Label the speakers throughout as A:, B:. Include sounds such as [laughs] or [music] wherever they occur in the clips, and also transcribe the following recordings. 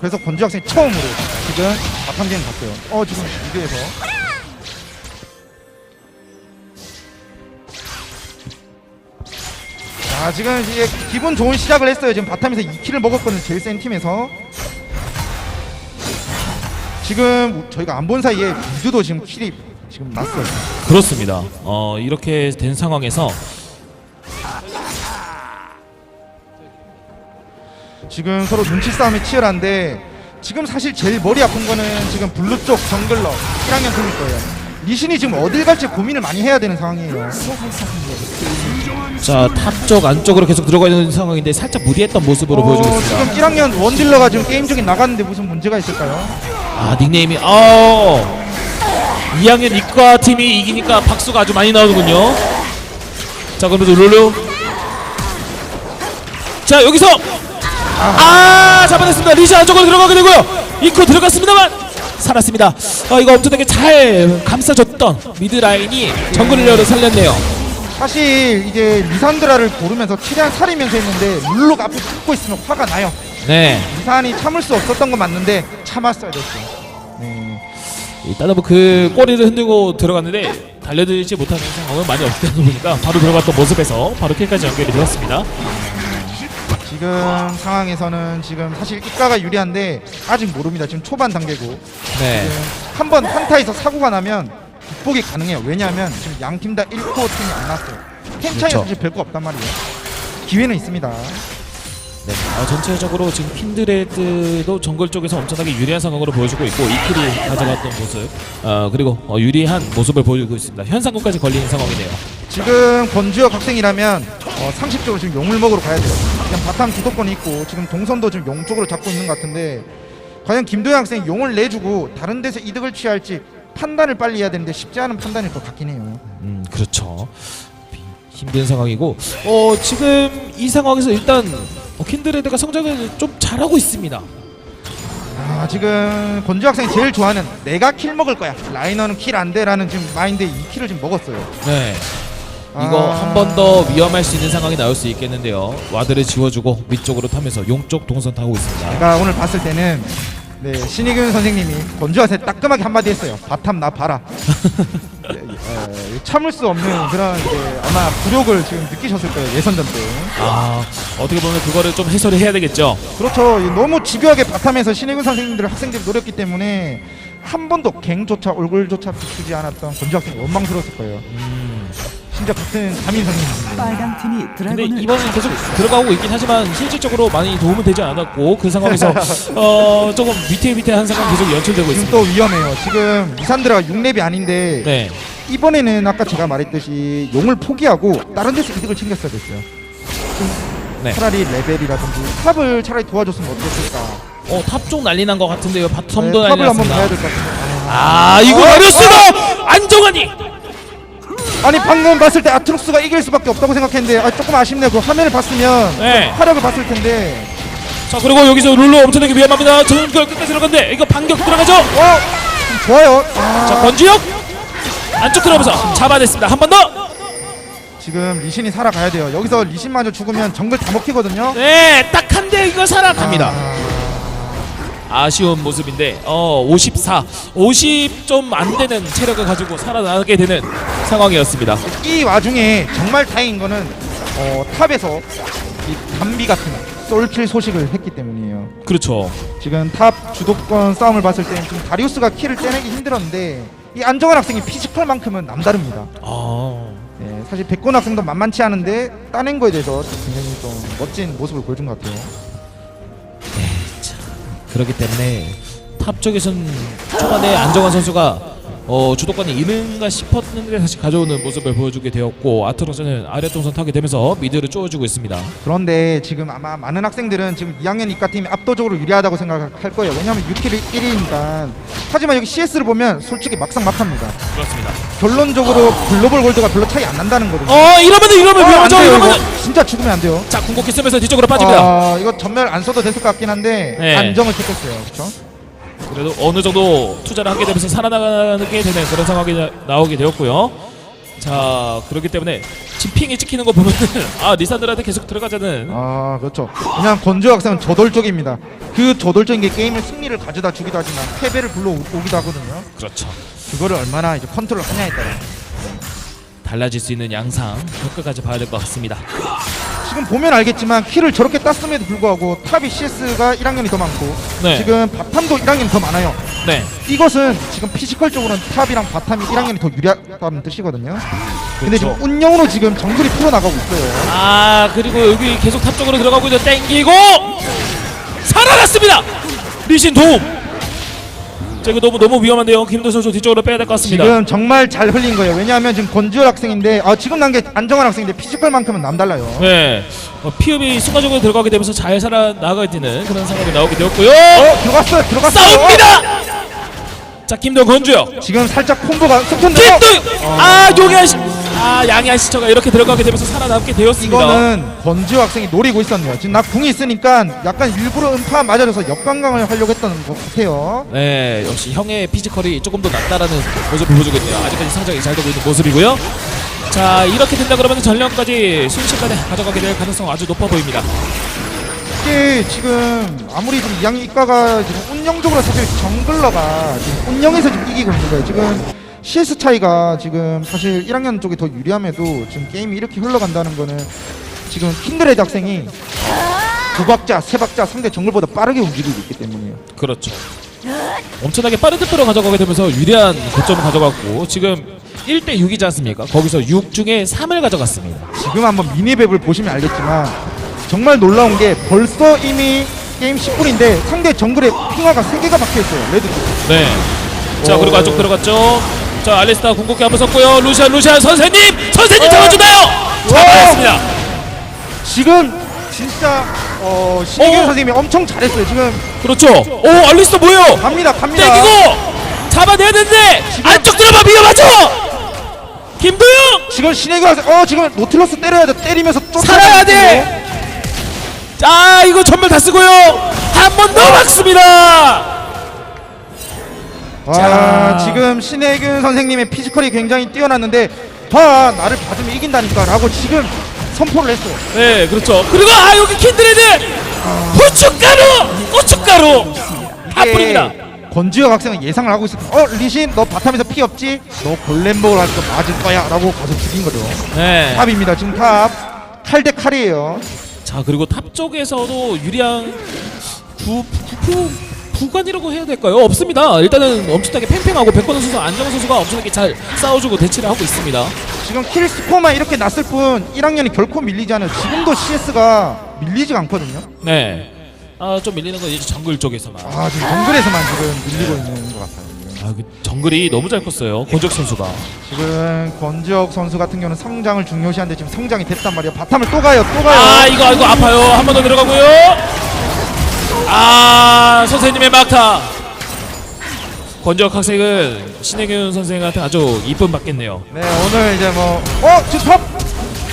A: 그래서 권주 학생이 처음으로 지금 바탕 게임 갔어요. 어 지금 비교해서 자 지금 이제 기분 좋은 시작을 했어요. 지금 바텀에서 2킬을 먹었거든요. 제일 센 팀에서 지금 저희가 안 본 사이에 미드도 지금 킬이 지금 났어요.
B: 그렇습니다. 어, 이렇게 된 상황에서
A: 지금 서로 눈치 싸움이 치열한데 지금 사실 제일 머리 아픈 거는 지금 블루 쪽 정글러 1학년 팀일 거예요. 리신이 지금 어딜 갈지 고민을 많이 해야 되는 상황이에요.
B: 자, 탑 쪽 안쪽으로 계속 들어가 있는 상황인데 살짝 무리했던 모습으로 보여주고
A: 어,
B: 있습니다.
A: 지금 1학년 원딜러가 지금 게임 중에 나갔는데 무슨 문제가 있을까요?
B: 아, 닉네임이 어. 2학년 이과 팀이 이기니까 박수가 아주 많이 나오는군요. 자, 그러면서 룰루. 자, 여기서 아, 잡아냈습니다. 리시 안쪽으로 들어가게 되고요. 이코 들어갔습니다만 살았습니다. 어, 이거 엄청나게 잘 감싸줬던 미드 라인이 정글러를 살렸네요.
A: 사실 이제 리산드라를 고르면서 최대한 살이면서 했는데 룰루가 앞에 붙고 있으면 화가 나요.
B: 네.
A: 리산이 참을 수 없었던 건 맞는데 참았어야 됐어요. 네.
B: 일단은 뭐그 꼬리를 흔들고 들어갔는데 달려들지 못하는 상황은 많이 없다 보니까 바로 들어갔던 모습에서 바로 킬까지 연결이 되었습니다.
A: 지금 상황에서는 지금 사실 이과가 유리한데 아직 모릅니다. 지금 초반 단계고
B: 네.
A: 한번 한타에서 사고가 나면 극복이 가능해요. 왜냐하면 지금 양 팀 다 1코어 팀이 안 났어요. 템
B: 그렇죠.
A: 사실 별거 없단 말이에요. 기회는 있습니다.
B: 네. 어, 전체적으로 지금 핀드레드도 정글 쪽에서 엄청나게 유리한 상황으로 보여주고 있고 이킬이 가져갔던 모습, 어, 그리고 어, 유리한 모습을 보여주고 있습니다. 현상금까지 걸리는 상황이네요.
A: 지금 권주혁 학생이라면 어, 상식적으로 지금 용을 먹으러 가야 돼요. 그냥 바탕 주도권이 있고 지금 동선도 지금 용 쪽으로 잡고 있는 것 같은데 과연 김도현 학생이 용을 내주고 다른 데서 이득을 취할지 판단을 빨리 해야 되는데 쉽지 않은 판단일 것 같긴 해요.
B: 음, 그렇죠. 힘든 상황이고, 어, 지금 이 상황에서 일단 어, 킨드레드가 성장을 좀 잘하고 있습니다.
A: 아 지금 권주 학생이 제일 좋아하는 내가 킬 먹을 거야 라이너는 킬 안 돼라는 지금 마인드에 이 킬을 지금 먹었어요.
B: 네. 이거
A: 아.
B: 한번 더 위험할 수 있는 상황이 나올 수 있겠는데요. 와드를 지워주고 위쪽으로 타면서 용쪽 동선 타고 있습니다.
A: 제가 오늘 봤을 때는 네, 신희균 선생님이 권주한테 따끔하게 한마디 했어요. 바탐 나 봐라. [laughs] 예, 예, 참을 수 없는 그런 이제 아마 굴욕을 지금 느끼셨을 거예요 예선전 때.
B: 아 어떻게 보면 그거를 좀 해소를 해야 되겠죠.
A: 그렇죠. 너무 집요하게 바탐에서 신희균 선생님들 학생들이 노렸기 때문에 한 번도 갱조차 얼굴조차 비추지 않았던 권주 학생이 원망스러웠을 거예요.
B: 음.
A: 진짜 같은 담임 선생님.
C: 빨강 팀이
B: 근데
C: 드래곤을
B: 이번엔 계속 들어가고 있긴 하지만 실질적으로 많이 도움은 되지 않았고 그 상황에서 [laughs] 어 조금 위태위태한 상황 계속 연출되고
A: 지금
B: 있습니다.
A: 또 위험해요. 지금 이산드라가 6렙이 아닌데
B: 네.
A: 이번에는 아까 제가 말했듯이 용을 포기하고 다른 데서 이득을 챙겼어야 됐어요.
B: 네.
A: 차라리 레벨이라든지 탑을 차라리 도와줬으면 어땠을까.
B: 어 탑 쪽 난리 난 것 같은데요.
A: 네,
B: 바텀도 난리
A: 탑을 한번
B: 났습니다.
A: 봐야 될 것 같은데.
B: 아 이거
A: 어,
B: 어렸어요. 안정환이.
A: 아니 방금 봤을 때 아트록스가 이길 수밖에 없다고 생각했는데 아, 조금 아쉽네요. 그 화면을 봤으면
B: 네.
A: 화력을 봤을 텐데.
B: 자 그리고 여기서 룰루 엄청나게 위험합니다. 그 끝까지 들어간데 이거 반격 들어가죠.
A: 어, 좀 좋아요. 아,
B: 자 권지혁 안쪽 들어가면서 잡아냈습니다. 한 번 더.
A: 지금 리신이 살아가야 돼요. 여기서 리신마저 죽으면 정글 다 먹히거든요.
B: 네, 딱 한 대 이거 살아갑니다.
A: 아,
B: 아쉬운 모습인데 어 54, 50 좀 안 되는 체력을 가지고 살아나게 되는 상황이었습니다.
A: 이 와중에 정말 다행인 거는 어, 탑에서 이 담비 같은 솔킬 소식을 했기 때문이에요.
B: 그렇죠.
A: 지금 탑 주도권 싸움을 봤을 때는 지금 다리우스가 키를 떼내기 힘들었는데 이 안정환 학생이 피지컬만큼은 남다릅니다.
B: 아,
A: 네, 사실 백곤 학생도 만만치 않은데 따낸 거에 대해서 굉장히 좀 멋진 모습을 보여준 것 같아요.
B: 그렇기 때문에 탑 쪽에선 초반에 안정환 선수가 어, 주도권이 이른가 싶었는데 다시 가져오는 모습을 보여주게 되었고 아트로스는 아래 동선 타게 되면서 미드를 쪼아주고 있습니다.
A: 그런데 지금 아마 많은 학생들은 지금 2학년 이과 팀이 압도적으로 유리하다고 생각할 거예요. 왜냐하면 6킬 1위니까. 하지만 여기 CS를 보면 솔직히 막상 막합니다.
B: 그렇습니다.
A: 결론적으로 글로벌 골드가 별로 차이 안 난다는 거거든요.
B: 어 이러면 이러면
A: 아, 안
B: 위험하죠.
A: 돼요,
B: 이러면
A: 이거. 진짜 죽으면 안 돼요.
B: 자 궁극기 쓰면서 뒤쪽으로 빠집니다.
A: 아, 이거 전멸 안 써도 됐을 것 같긴 한데
B: 네.
A: 안정을 택했어요. 그렇죠?
B: 그래도 어느 정도 투자를 하게 되면서 살아나게 되는 그런 상황이 나- 나오게 되었고요. 자 그렇기 때문에 지핑이 찍히는 거 보면은 [laughs] 아 리산드라한테 계속 들어가자는
A: 아 그렇죠. 그냥 건조 학생은 저돌적입니다. 그 저돌적인 게 게임의 승리를 가져다 주기도 하지만 패배를 불러오기도 하거든요.
B: 그렇죠.
A: 그거를 얼마나 이제 컨트롤 하냐에 따라.
B: 달라질 수 있는 양상 끝까지 봐야 될 것 같습니다.
A: 지금 보면 알겠지만 키를 저렇게 땄음에도 불구하고 탑이 CS가 1학년이 더 많고
B: 네.
A: 지금 바텀도 1학년이 더 많아요.
B: 네.
A: 이것은 지금 피지컬적으로는 탑이랑 바텀이 1학년이 더 유리하다는 뜻이거든요. 근데
B: 그렇죠.
A: 지금 운영으로 지금 정글이 풀어나가고 있어요.
B: 아 그리고 여기 계속 탑 쪽으로 들어가고 있는 땡기고 살아났습니다. 리신 도움. 자 이거 너무 너무 위험한데요. 김도 선수 뒤쪽으로 빼야 될 것 같습니다.
A: 지금 정말 잘 흘린 거예요. 왜냐하면 지금 건주열 학생인데 아 지금 난 게 안정환 학생인데 피지컬만큼은 남달라요.
B: 네. 어, 피업이 순간적으로 들어가게 되면서 잘 살아 나가게 되는 그런 상황이 나오게 되었고요.
A: 어 들어갔어요. 들어갔어요.
B: 싸웁니다. 자 김도 건주요.
A: 어, 지금 살짝 콤보가
B: 김도 아 용현 씨. 아 양현 시처가 이렇게 들어가게 되면서 살아남게 되었습니다.
A: 이거는 건주 학생이 노리고 있었네요. 지금 나 궁이 있으니까 약간 일부러 음파 맞아줘서 역관광을 하려고 했던 것 같아요.
B: 네, 역시 형의 피지컬이 조금 더 낫다라는 모습을 보여주고 있네요. 아직까지 성장이 잘 되고 있는 모습이고요. 자, 이렇게 된다 그러면 전령까지 순식간에 가져가게 될 가능성 아주 높아 보입니다.
A: 이게 지금 아무리 좀 2학년 이과가 지금 운영적으로 사실 정글러가 지금 운영에서 지금 이기고 있는 거예요. 지금 CS 차이가 지금 사실 1학년 쪽이 더 유리함에도 지금 게임이 이렇게 흘러간다는 거는 지금 킨드레드 학생이 두 박자, 세 박자 상대 정글보다 빠르게 움직이고 있기 때문이에요.
B: 그렇죠. 엄청나게 빠른 템포로 가져가게 되면서 유리한 고점을 가져갔고 지금 1대 6이지 않습니까? 거기서 6 중에 3을 가져갔습니다.
A: 지금 한번 미니맵을 보시면 알겠지만 정말 놀라운 게 벌써 이미 게임 10분인데 상대 정글에 핑화가 3개가 박혀있어요. 레드 쪽.
B: 네. 자, 그리고
A: 오.
B: 안쪽 들어갔죠. 자, 알리스타 궁극기 한번 썼고요. 루시안, 루시안 선생님! 선생님
A: 어.
B: 잡아주나요? 잡아냈습니다.
A: 지금 진짜 어, 신희경
B: 어.
A: 선생님이 엄청 잘했어요. 지금
B: 그렇죠. 오, 알리스타 뭐예요?
A: 갑니다, 갑니다.
B: 땡기고 잡아내야 되는데
A: 지금-
B: 안쪽 들어봐 위험하죠 김도영
A: 지금 선생, 어 지금 노틸러스 때려야 돼. 때리면서 쫓아.
B: 살아야 돼. 자 이거 전멸 다 쓰고요 한 번 더 막습니다
A: 와,
B: 자.
A: 지금 신혜균 선생님의 피지컬이 굉장히 뛰어났는데 봐 나를 받으면 이긴다니까라고 지금 선포를 했어요.
B: 네 그렇죠 그리고 아 여기 킨드레드 후춧가루 고춧가루 다 뿌립니다
A: 건주혁 학생은 예상을 하고 있었어. 어 리신 너 바텀에서 피 없지? 너 골렘복을 할거 맞을 거야 라고 가서 죽인 거죠.
B: 네자
A: 탑입니다. 지금 탑. 칼 대 칼이에요.
B: 그리고 탑 쪽에서도 유리한 구, 구, 구 간이라고 해야 될까요? 없습니다. 일단은 엄청나게 팽팽하고 백건우 선수, 안정호 선수가 엄청나게 잘 싸워주고 대치를 하고 있습니다.
A: 지금 킬 스코어만 이렇게 났을 뿐 1학년이 결코 밀리지 않아요. 지금도 CS가 밀리지가 않거든요.
B: 네. 아 좀 밀리는 건 이제 정글 쪽에서만.
A: 아 지금 정글에서만 지금 밀리고 있는 것 같아요.
B: 아, 그 정글이 너무 잘 컸어요. 권적 선수가.
A: 지금 권지혁 선수 같은 경우는 성장을 중요시하는데 지금 성장이 됐단 말이에요. 바텀을 또 가요, 또 가요.
B: 아 이거 이거 아파요. 한 번 더 들어가고요. 아 선생님의 막타. 권적 학생은 신혜균 선생한테 아주 이쁨 받겠네요.
A: 네 오늘 이제 뭐 어, 지금 탑,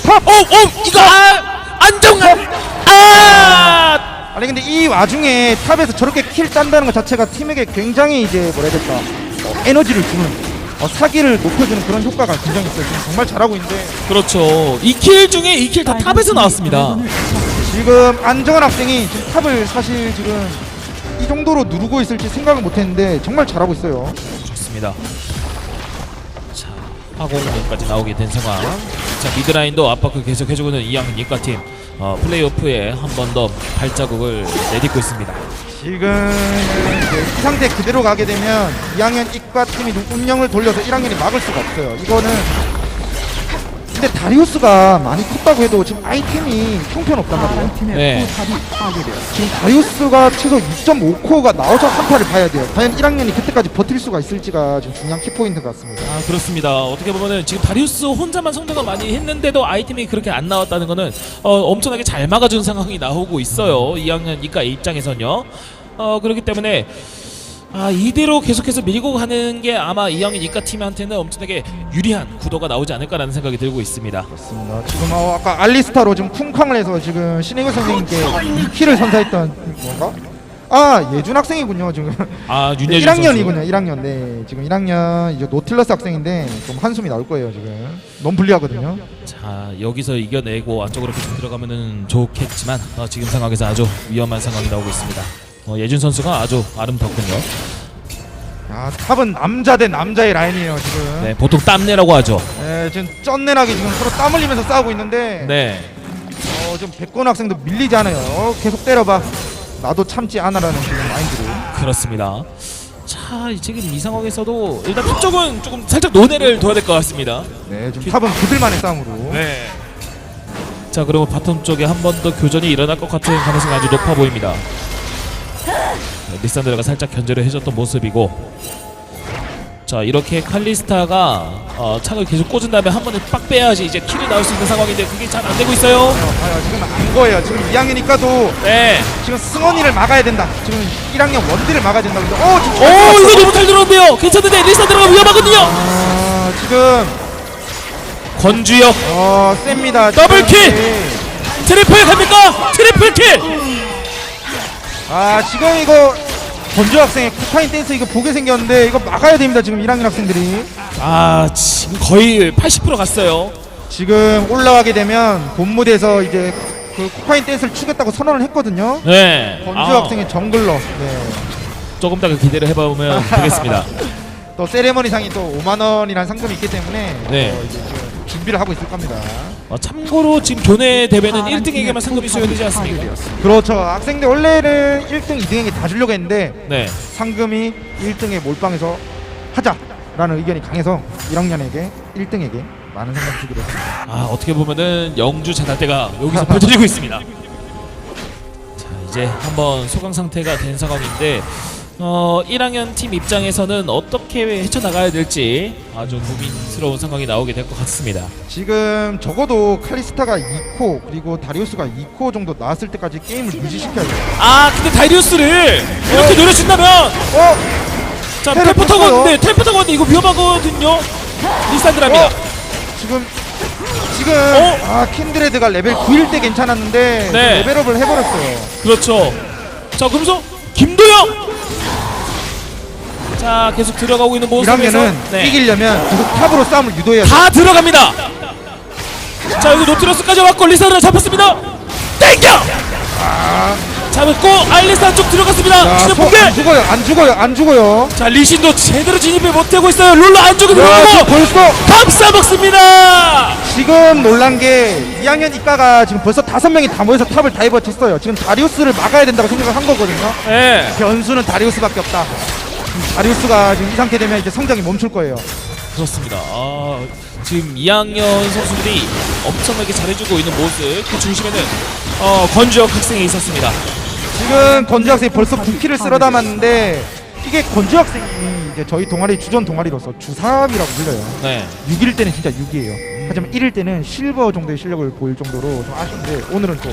A: 탑.
B: 오, 오, 이거 아, 안정감. 아,
A: 아니 근데 이 와중에 탑에서 저렇게 킬 딴다는 것 자체가 팀에게 굉장히 이제 뭐라 해야 될까 어, 에너지를 주는 어, 사기를 높여주는 그런 효과가 굉장히 있어요. 지금 정말 잘하고 있는데
B: 그렇죠. 2킬 중에 2킬 다 탑에서 나왔습니다.
A: 지금 안정환 학생이 지금 탑을 사실 지금 이 정도로 누르고 있을지 생각을 못했는데 정말 잘하고 있어요.
B: 좋습니다. 자, 화공까지 나오게 된 상황. 자, 미드라인도 압박을 계속 해주고는 이양현 이과팀 어, 플레이오프에 한 번 더 발자국을 내딛고 있습니다.
A: 지금 이 상태 그대로 가게 되면 2학년 이과 팀이 좀 운영을 돌려서 1학년이 막을 수가 없어요. 이거는 근데 다리우스가 많이 컸다고 해도 지금 아이템이 형편없단 말이에요.
B: 네.
A: 지금 다리우스가 최소 6.5코어가 나와서 한타를 봐야 돼요. 과연 1학년이 그때까지 버틸 수가 있을지가 지금 중요한 키포인트 같습니다.
B: 아 그렇습니다. 어떻게 보면은 지금 다리우스 혼자만 성장을 많이 했는데도 아이템이 그렇게 안 나왔다는 거는 어, 엄청나게 잘 막아준 상황이 나오고 있어요. 2학년 이과 입장에선요. 어 그렇기 때문에 아 이대로 계속해서 밀고 가는 게 아마 2학년 이과 팀한테는 엄청나게 유리한 구도가 나오지 않을까라는 생각이 들고 있습니다.
A: 그렇습니다. 지금 어, 아까 알리스타로 지금 쿵쾅을 해서 지금 신혜교 선생님께 2킬을 선사했던 건가? 아 예준 학생이군요 지금
B: 아
A: 네,
B: 윤여준
A: 1학년이군요 1학년 네 지금 1학년 이제 노틸러스 학생인데 좀 한숨이 나올 거예요 지금 너무 불리하거든요.
B: 자 여기서 이겨내고 안쪽으로 계속 들어가면은 좋겠지만 어, 지금 상황에서 아주 위험한 상황이 나오고 있습니다. 어, 예준 선수가 아주 아름답군요.
A: 아 탑은 남자 대 남자의 라인이에요 지금
B: 네 보통 땀내라고 하죠.
A: 네, 지금 쩐내나게 지금 서로 땀 흘리면서 싸우고 있는데
B: 네.
A: 어, 좀 백권 학생도 밀리지 않아요 어, 계속 때려봐 나도 참지 않아라는 지금 마인드로
B: 그렇습니다. 자 지금 이 상황에서도 일단 탑 쪽은 조금 살짝 논해를 둬야 될 것 같습니다.
A: 네 지금 탑은 그들만의 싸움으로
B: 네. 자 그러면 바텀 쪽에 한 번 더 교전이 일어날 것 같은 가능성이 아주 높아 보입니다. 네, 리산드라가 살짝 견제를 해줬던 모습이고 자 이렇게 칼리스타가 어, 창을 계속 꽂은 다음에 한 번에 빡 빼야지 이제 킬이 나올 수 있는 상황인데 그게 잘 안 되고 있어요.
A: 어, 아, 지금 안 거예요 지금 2학년이니까도
B: 네.
A: 지금 승원이를 막아야 된다 지금 1학년 원딜을 막아야 된다 근데 어 지금
B: 오. 이거 너무 잘 들어온대요. 괜찮은데 리산드라가 위험하거든요.
A: 아 지금
B: 권주혁
A: 어 셉니다
B: 더블
A: 지금.
B: 킬!
A: 네.
B: 트리플 갑니까? 트리플 킬.
A: 아 지금 이거 건조 학생의 쿠파인 댄스 이거 보게 생겼는데 이거 막아야 됩니다 지금 1학년 학생들이
B: 아 지금 거의 80% 갔어요.
A: 지금 올라가게 되면 본 무대에서 이제 그 쿠파인 댄스를 추겠다고 선언을 했거든요
B: 네.
A: 건조
B: 아,
A: 학생의 정글러 네.
B: 조금 더 기대를 해보면 [laughs] 되겠습니다.
A: 또 세레머니상이 또 5만 원이라는 상금이 있기 때문에
B: 네.
A: 어, 이제 준비를 하고 있을 겁니다
B: 어, 참고로 지금 교내 대회는 1등에게만 상금이 수여되지 않습니까?
A: 그렇죠 학생들 원래는 1등 2등에게 다 주려고 했는데
B: 네.
A: 상금이 1등에 몰빵해서 하자라는 의견이 강해서 1학년에게 1등에게 많은 상금 주기로 했습니다
B: 아 어떻게 보면은 영주 잔나대가 여기서 펼쳐지고 있습니다. 자 이제 한번 소강 상태가 된 상황인데 어 1학년 팀 입장에서는 어떻게 헤쳐나가야 될지 아주 고민스러운 상황이 나오게 될 것 같습니다.
A: 지금 적어도 칼리스타가 2코 그리고 다리우스가 2코 정도 나왔을 때까지 게임을 유지시켜야 돼요
B: 아 근데 다이리우스를 이렇게 노려준다면
A: 어?
B: 자
A: 테레
B: 텔포 타고. 왔는데 텔포 타고 왔는데 이거 위험하거든요. 리산드랍니다.
A: 어? 지금 지금
B: 어?
A: 아 킨드레드가 레벨 9일 때 괜찮았는데
B: 네.
A: 레벨업을 해버렸어요
B: 그렇죠. 자, 그러면서 김도영. 자, 계속 들어가고 있는 모습에서
A: 1학년은
B: 네.
A: 이기려면 계속 탑으로 싸움을 유도해야 돼요
B: 다 들어갑니다. 자, 여기 노트러스까지 왔고 리사를 잡혔습니다. 땡겨. 잡았고 알리사 쪽 들어갔습니다.
A: 자,
B: 진짜
A: 소-. 안 죽어요 안 죽어요 안 죽어요
B: 자, 리신도 제대로 진입을 못하고 있어요. 룰러 안쪽에 들어가고
A: 벌써
B: 감싸 먹습니다.
A: 지금 놀란 게 2학년 이과가 지금 벌써 다섯 명이 다 모여서 탑을 다이버 쳤어요. 지금 다리우스를 막아야 된다고 생각을 한 거거든요.
B: 네.
A: 변수는 다리우스밖에 없다. 다리우스가 지금 이 상태 되면 이제 성장이 멈출 거예요.
B: 그렇습니다. 아, 지금 2학년 선수들이 엄청나게 잘해주고 있는 모습 그 중심에는 어, 건주혁 학생이 있었습니다.
A: 지금 건주 학생이 벌써 9키를 쓸어 담았는데 이게 건주 학생이 이제 저희 동아리 주전 동아리로서 주삼이라고 불려요.
B: 네.
A: 6일 때는 진짜 6이에요. 하지만 1일 때는 실버 정도의 실력을 보일 정도로 좀 아쉬운데 오늘은 또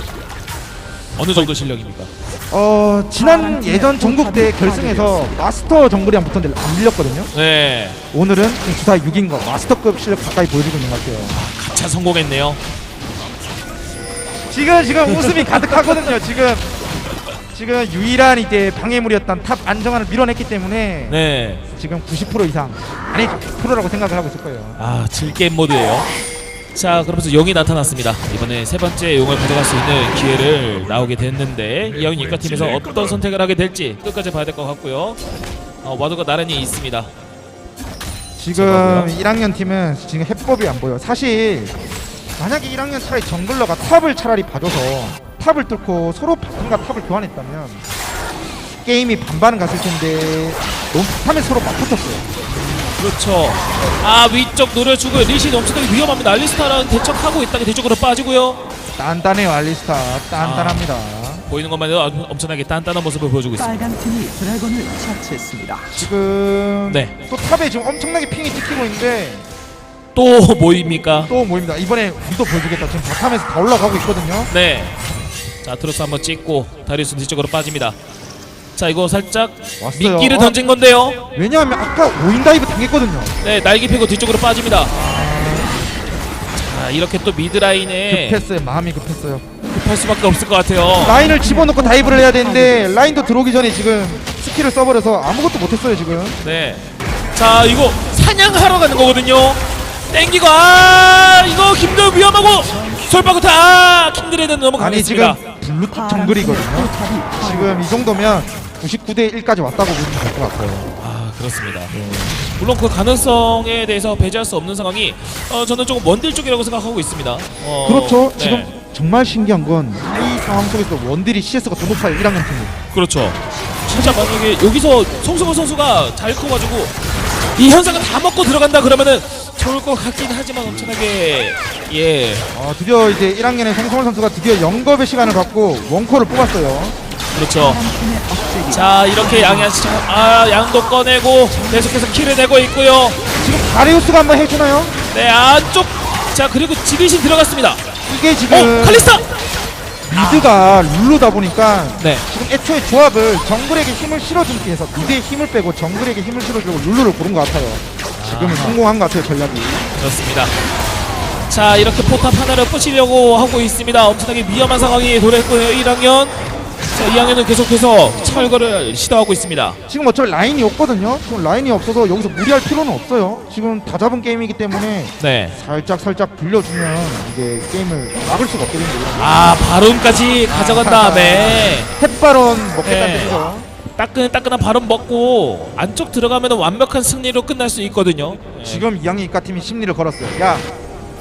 B: 어느 정도 실력입니까?
A: 어, 지난 예전 전국 대 결승에서 마스터 정글이랑 붙었는데 안 밀렸거든요.
B: 네.
A: 오늘은 주사 6인 거 마스터급 실력 가까이 보여주고 있는 것 같아요.
B: 가차 성공했네요.
A: 지금 지금 웃음이 가득하거든요. 지금 지금 유일한 이제 방해물이었던 탑 안정환을 밀어냈기 때문에
B: 네.
A: 지금 90% 이상 아니죠 100%라고 생각을 하고 있을 거예요.
B: 아, 질게임 모드예요. 자, 그러면서 용이 나타났습니다. 이번에 세 번째 용을 가져갈 수 있는 기회를 나오게 됐는데 이하윤 이과 팀에서 어떤 선택을 하게 될지 끝까지 봐야 될 것 같고요. 어, 와드가 나란히 있습니다.
A: 지금
B: 제가고요?
A: 1학년 팀은 지금 해법이 안 보여. 사실 만약에 1학년 차라리 정글러가 탑을 차라리 봐줘서 탑을 뚫고 서로 바텀과 탑을 교환했다면 게임이 반반 갔을 텐데 너무 바텀에 서로 맞붙었어요.
B: 그렇죠. 아, 위쪽 노려주고 리시 엄청나게 위험합니다. 알리스타랑 대척하고 있다가 뒤쪽으로 빠지고요.
A: 단단해요 알리스타 단단합니다.
B: 보이는 것만 해도 아주 엄청나게 단단한 모습을 보여주고 있습니다.
C: 빨간 팀이 드래곤을 처치했습니다.
A: 지금
B: 네.
A: 또 탑에 지금 엄청나게 핑이 찍히고 있는데
B: 또 뭐입니까?
A: 또 모입니다. 이번에 우리도 보여주겠다. 지금 바텀에서 다 올라가고 있거든요.
B: 네. 자, 트로스 한번 찍고 다리우스 뒤쪽으로 빠집니다. 자, 이거 살짝
A: 왔어요.
B: 미끼를
A: 어?
B: 던진 건데요.
A: 왜냐하면 아까 오인 다이브 당했거든요.
B: 네, 날개 펴고 뒤쪽으로 빠집니다. 자, 이렇게 또 미드라인에
A: 급했어요. 마음이 급했어요.
B: 급할 수밖에 없을 것 같아요.
A: 라인을 집어넣고 다이브를 해야 되는데 라인도 들어오기 전에 지금 스킬을 써버려서 아무것도 못했어요 지금.
B: 네. 자 이거 사냥하러 가는 거거든요. 땡기고 아 이거 김도 위험하고 솔바구타 아 킹드레드는
A: 아니
B: 넘어가겠습니다.
A: 지금 블루탑 정글이거든요. 지금 이 정도면 99대 1까지 왔다고 보시면 될 것 같아요.
B: 아 그렇습니다. 물론 그 가능성에 대해서 배제할 수 없는 상황이 어, 저는 조금 먼딜 쪽이라고 생각하고 있습니다. 어,
A: 그렇죠.
B: 네.
A: 지금 정말 신기한 건 이 상황 속에서 원딜이 CS가 더 높아요 1학년 팀이.
B: 그렇죠. 진짜 만약에 여기서 송승헌 선수가 잘 커가지고 이 현상을 다 먹고 들어간다 그러면은 좋을 것 같긴 하지만 엄청나게 예
A: 어, 드디어 이제 1학년의 송성원 선수가 드디어 영겁의 시간을 갖고 원코를 뽑았어요.
B: 그렇죠. 자 이렇게 양양 아 양도 꺼내고 계속해서 킬을 내고 있고요.
A: 지금 가리우스가 한번 해주나요?
B: 네 안쪽 자 그리고 지리신 들어갔습니다.
A: 이게 지금
B: 어 칼리스타.
A: 미드가 룰루다 보니까
B: 네.
A: 지금 애초에 조합을 정글에게 힘을 실어주기 위해서 미드에 힘을 빼고 정글에게 힘을 실어주려고 룰루를 고른 것 같아요. 지금은 성공한 것 같아요 전략이.
B: 그렇습니다. 자 이렇게 포탑 하나를 부시려고 하고 있습니다. 엄청나게 위험한 상황이 도래했고요. 1학년. 자 2학년은 계속해서 철거를 시도하고 있습니다.
A: 지금 어차피 라인이 없거든요. 지금 라인이 없어서 여기서 무리할 필요는 없어요. 지금 다 잡은 게임이기 때문에
B: 네.
A: 살짝 살짝 불려주면 이게 게임을 막을 수가 없거든요.
B: 아 바론까지 가져간 다음에
A: 햇바론 먹겠다는
B: 네.
A: 뜻이죠.
B: 따끈따끈한 바론 먹고 안쪽 들어가면 완벽한 승리로 끝날 수 있거든요. 네.
A: 지금 이양의 이카팀이 심리를 걸었어요. 야,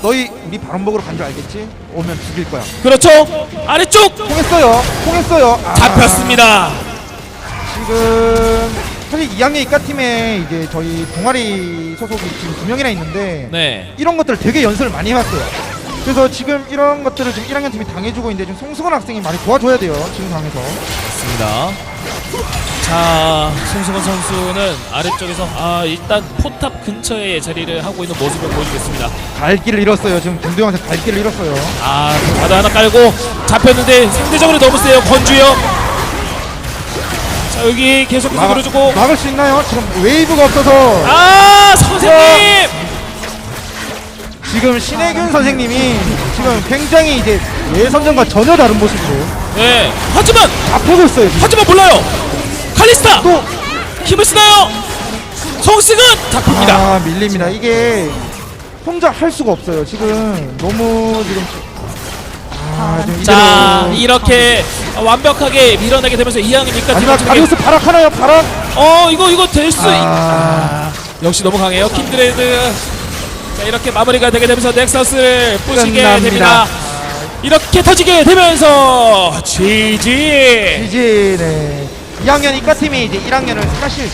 A: 너희 우리 바론 먹으러 간 줄 알겠지? 오면 죽일 거야.
B: 그렇죠. 아래쪽
A: 통했어요. 통했어요. 아,
B: 잡혔습니다.
A: 지금 사실 이양의 이카팀에 이제 저희 동아리 소속이 지금 두 명이나 있는데
B: 네.
A: 이런 것들을 되게 연습을 많이 해왔어요. 그래서 지금 이런 것들을 지금 1학년 팀이 당해주고 있는데 지금 송승헌 학생이 많이 도와줘야 돼요. 지금 상황에서.
B: 맞습니다. 자, 송승헌 선수는 아래쪽에서 아 일단 포탑 근처에 자리를 하고 있는 모습을 보여주겠습니다.
A: 갈 길을 잃었어요. 지금 김도영한테 갈 길을 잃었어요.
B: 아, 그 바다 하나 깔고 잡혔는데 상대적으로 너무 세요. 권주영. 자, 여기 계속해서
A: 막아-
B: 밀어주고.
A: 막을 수 있나요? 지금 웨이브가 없어서
B: 아, 선생님.
A: 지금 신혜균 선생님이 지금 굉장히 이제 예선전과 전혀 다른 모습으로
B: 네. 하지만
A: 잡혀고 있어요. 지금.
B: 하지만 몰라요. 칼리스타
A: 또
B: 힘을 쓰나요? 송승은 잡힙니다.
A: 아, 밀립니다. 이게 혼자 할 수가 없어요. 지금 너무 지금 아, 지금
B: 자,
A: 이대로-
B: 이렇게 완벽하게 밀어내게 되면서 이양이니까
A: 마지막 가리우스 발악 하나요? 발악?
B: 어 이거 이거 될수 있...
A: 아,
B: 역시 너무 강해요 킨드레드 자 이렇게 마무리가 되게 되면서 넥서스를 부시게
A: 끝납니다.
B: 됩니다 이렇게 터지게 되면서 GG
A: 이제 네. 2학년 이과 팀이 이제 1학년을 사실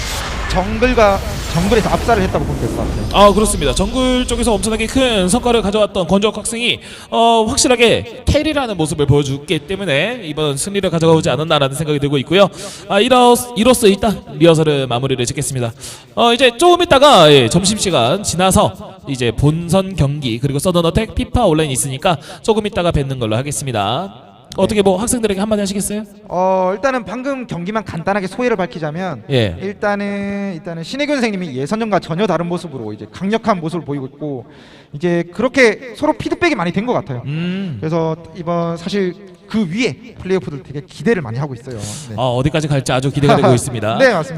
A: 정글과 정글에서 압살을 했다고 보면 될 것 같아요.
B: 아 그렇습니다. 정글 쪽에서 엄청나게 큰 성과를 가져왔던 권적 학생이 어 확실하게 캐리라는 모습을 보여줬기 때문에 이번 승리를 가져가지 않았나라는 생각이 들고 있고요. 아 이로, 이로써 일단 리허설을 마무리를 짓겠습니다. 어 이제 조금 있다가 예, 점심 시간 지나서 이제 본선 경기 그리고 서든 어택 피파 온라인 있으니까 조금 있다가 뵙는 걸로 하겠습니다 어떻게 뭐 학생들에게 한마디 하시겠어요?
A: 어 일단은 방금 경기만 간단하게 소회를 밝히자면
B: 예.
A: 일단은 일단은 신혜균 선생님이 예선전과 전혀 다른 모습으로 이제 강력한 모습을 보이고 있고 이제 그렇게 서로 피드백이 많이 된 것 같아요.
B: 음.
A: 그래서 이번 사실 그 위에 플레이오프들 되게 기대를 많이 하고 있어요. 네.
B: 아 어디까지 갈지 아주 기대가 되고 [laughs] 있습니다
A: 네 맞습니다.